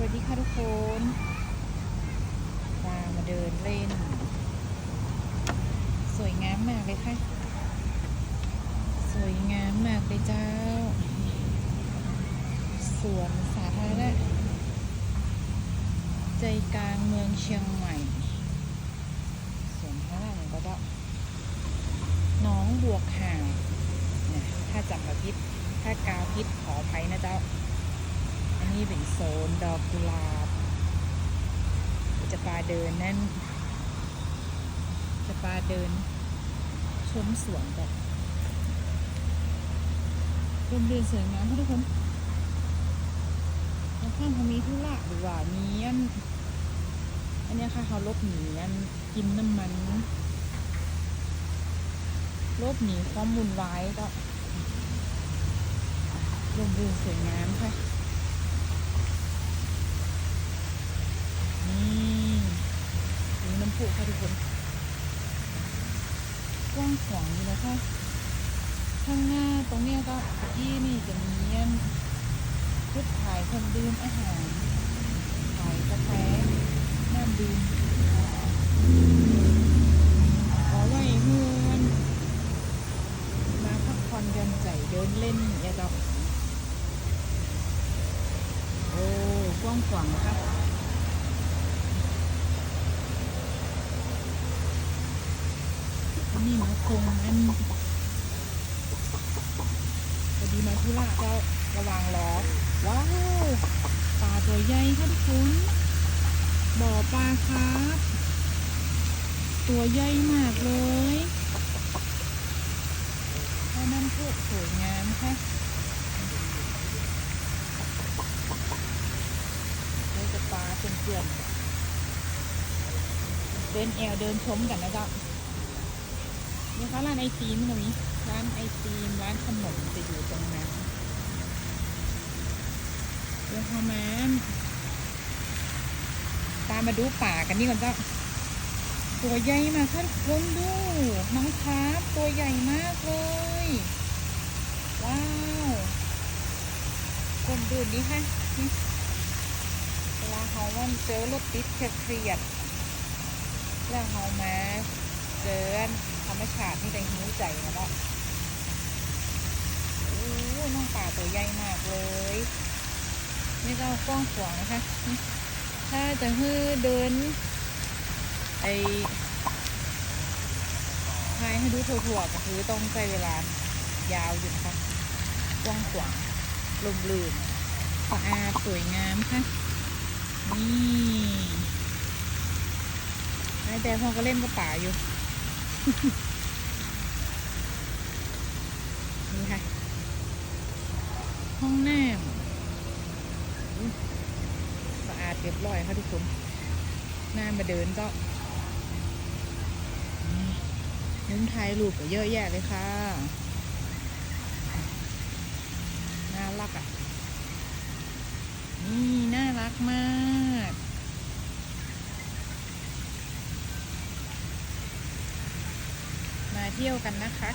วัสดีค่ะทุกคนพามาเดินเล่น สวยงามมากเลยค่ะ สวยงามมากเลยเจ้า สวนสาธารณะใจกลางเมืองเชียงใหม่ สวนสาธารณะก็ได้น้องบวกห่างถ้าจำมาพิษถ้ากาพิษขออภัยนะเจ้า นนี้เป็นโซนดอกกุหลาบ จะปาเดินนั่น จะปาเดิน ชมสวนแบบรมเรือนสวยงามทุกคนแล้วข้างเขามีธุระหรือว่ามีอัน อันนี้ค่ะเขาลบหนีอันกินน้ำมันลบหนีความวุ่นวายก็ร่มเรือนสวยงามค่ะ นี่ ปุค่ะทุกคนกว้างขวางอยู่นะคะข้างหน้าตรงเนี้ยก็ที่นี่จะมีอันชุดขายคนดื่มอาหารขายกาแฟน้ำดื่มขอไว้เพื่อนมาพักผ่อนหย่อนใจเดินเล่นอย่าดอกโอ้กว้างขวางนะคะันนี้มาคงอันพอดีมาธุระเจ้าระวางล้อว้าวปลาตัวใหญ่ค่ะทุกคนบ่อปลาครับ ตัวใหญ่มากเลยถ้าน้ำพุสวยงามค่ะเราจะปลาเกลื่อนเดินแอวเดินชมกันนะจ้า นี่คะร้านไอติมตรงนี้ร้านไอติมร้านขนมจะอยู่ตรงนั้นเดี๋ยวเขามาตามมาดูป่ากันนี่ก่อนเจ้าตัวใหญ่มากค่ะทุกคนดูน้องคาร์ฟตัวใหญ่มากเลย ว้าวคนดูดีค่ะเวลาเขาวันเจอรถติดเครียดแล้วเขามาเจอธรรมชาติที่ใจหิวใจนะเนาะโอ้น้องป่า ตัวใหญ่มากเลยนี่ก็กว้างขวางนะคะ ถ้าจะฮือเดินไอทายให้ดูทั่วๆก็คือต้องใช้เวลายาวอยู่นะคะกว้างขวางลมลื่นสะอาดสวยงามค่ะ นี่นายแต่พ่อก็เล่นกับป่าอยู่ นี่ค่ะ ห้องน้ำสะอาดเรียบร้อยค่ะทุกคนน้ามาเดินก็นี่มุมถ่ายรูปก็เยอะแยะเลยค่ะ น่ารักอะ นี่น่ารักมากมาเที่ยวกันนะคะ